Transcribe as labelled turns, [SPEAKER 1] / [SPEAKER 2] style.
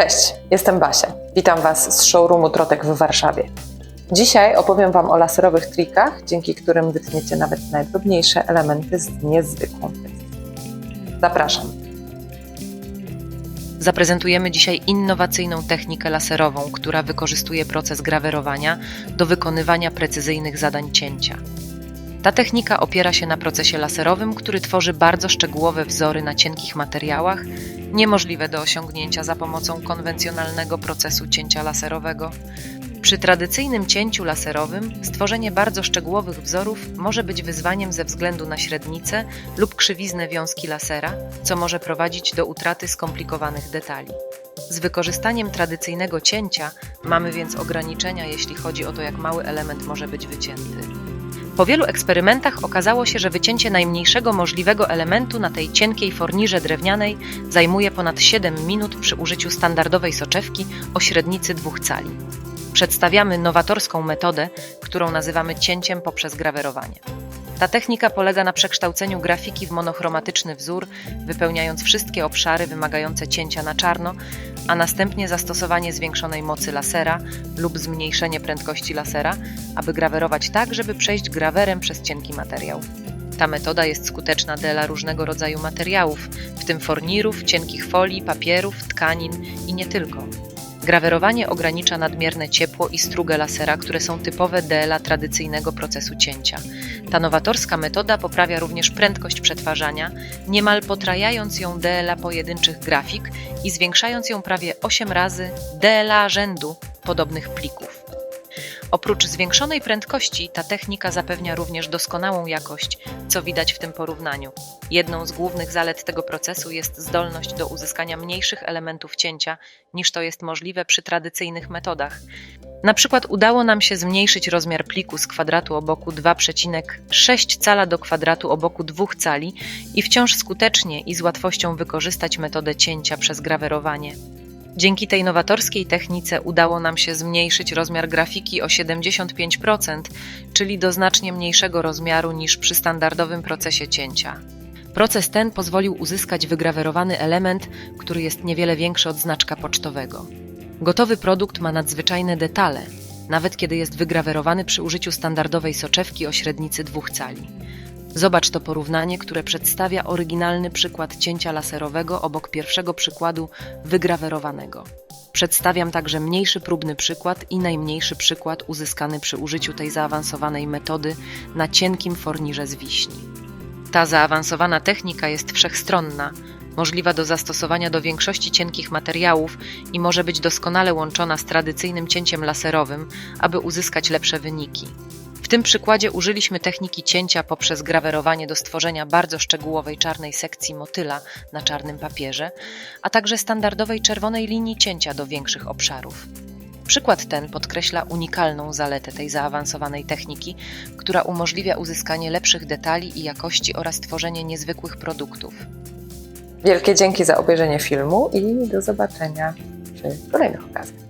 [SPEAKER 1] Cześć, jestem Basia. Witam Was z showroomu Trotek w Warszawie. Dzisiaj opowiem Wam o laserowych trikach, dzięki którym wytniecie nawet najdrobniejsze elementy z niezwykłą. Zapraszam.
[SPEAKER 2] Zaprezentujemy dzisiaj innowacyjną technikę laserową, która wykorzystuje proces grawerowania do wykonywania precyzyjnych zadań cięcia. Ta technika opiera się na procesie laserowym, który tworzy bardzo szczegółowe wzory na cienkich materiałach, niemożliwe do osiągnięcia za pomocą konwencjonalnego procesu cięcia laserowego. Przy tradycyjnym cięciu laserowym stworzenie bardzo szczegółowych wzorów może być wyzwaniem ze względu na średnicę lub krzywiznę wiązki lasera, co może prowadzić do utraty skomplikowanych detali. Z wykorzystaniem tradycyjnego cięcia mamy więc ograniczenia, jeśli chodzi o to, jak mały element może być wycięty. Po wielu eksperymentach okazało się, że wycięcie najmniejszego możliwego elementu na tej cienkiej fornirze drewnianej zajmuje ponad 7 minut przy użyciu standardowej soczewki o średnicy 2 cali. Przedstawiamy nowatorską metodę, którą nazywamy cięciem poprzez grawerowanie. Ta technika polega na przekształceniu grafiki w monochromatyczny wzór, wypełniając wszystkie obszary wymagające cięcia na czarno, a następnie zastosowanie zwiększonej mocy lasera lub zmniejszenie prędkości lasera, aby grawerować tak, żeby przejść grawerem przez cienki materiał. Ta metoda jest skuteczna dla różnego rodzaju materiałów, w tym fornirów, cienkich folii, papierów, tkanin i nie tylko. Grawerowanie ogranicza nadmierne ciepło i strugę lasera, które są typowe dla tradycyjnego procesu cięcia. Ta nowatorska metoda poprawia również prędkość przetwarzania, niemal potrajając ją dla pojedynczych grafik i zwiększając ją prawie 8 razy dla rzędu podobnych plików. Oprócz zwiększonej prędkości, ta technika zapewnia również doskonałą jakość, co widać w tym porównaniu. Jedną z głównych zalet tego procesu jest zdolność do uzyskania mniejszych elementów cięcia, niż to jest możliwe przy tradycyjnych metodach. Na przykład udało nam się zmniejszyć rozmiar pliku z kwadratu o boku 2,6 cala do kwadratu o boku 2 cali i wciąż skutecznie i z łatwością wykorzystać metodę cięcia przez grawerowanie. Dzięki tej nowatorskiej technice udało nam się zmniejszyć rozmiar grafiki o 75%, czyli do znacznie mniejszego rozmiaru niż przy standardowym procesie cięcia. Proces ten pozwolił uzyskać wygrawerowany element, który jest niewiele większy od znaczka pocztowego. Gotowy produkt ma nadzwyczajne detale, nawet kiedy jest wygrawerowany przy użyciu standardowej soczewki o średnicy 2 cali. Zobacz to porównanie, które przedstawia oryginalny przykład cięcia laserowego obok pierwszego przykładu wygrawerowanego. Przedstawiam także mniejszy próbny przykład i najmniejszy przykład uzyskany przy użyciu tej zaawansowanej metody na cienkim fornirze z wiśni. Ta zaawansowana technika jest wszechstronna, możliwa do zastosowania do większości cienkich materiałów i może być doskonale łączona z tradycyjnym cięciem laserowym, aby uzyskać lepsze wyniki. Tym przykładzie użyliśmy techniki cięcia poprzez grawerowanie do stworzenia bardzo szczegółowej czarnej sekcji motyla na czarnym papierze, a także standardowej czerwonej linii cięcia do większych obszarów. Przykład ten podkreśla unikalną zaletę tej zaawansowanej techniki, która umożliwia uzyskanie lepszych detali i jakości oraz tworzenie niezwykłych produktów.
[SPEAKER 1] Wielkie dzięki za obejrzenie filmu i do zobaczenia przy kolejnych okazjach.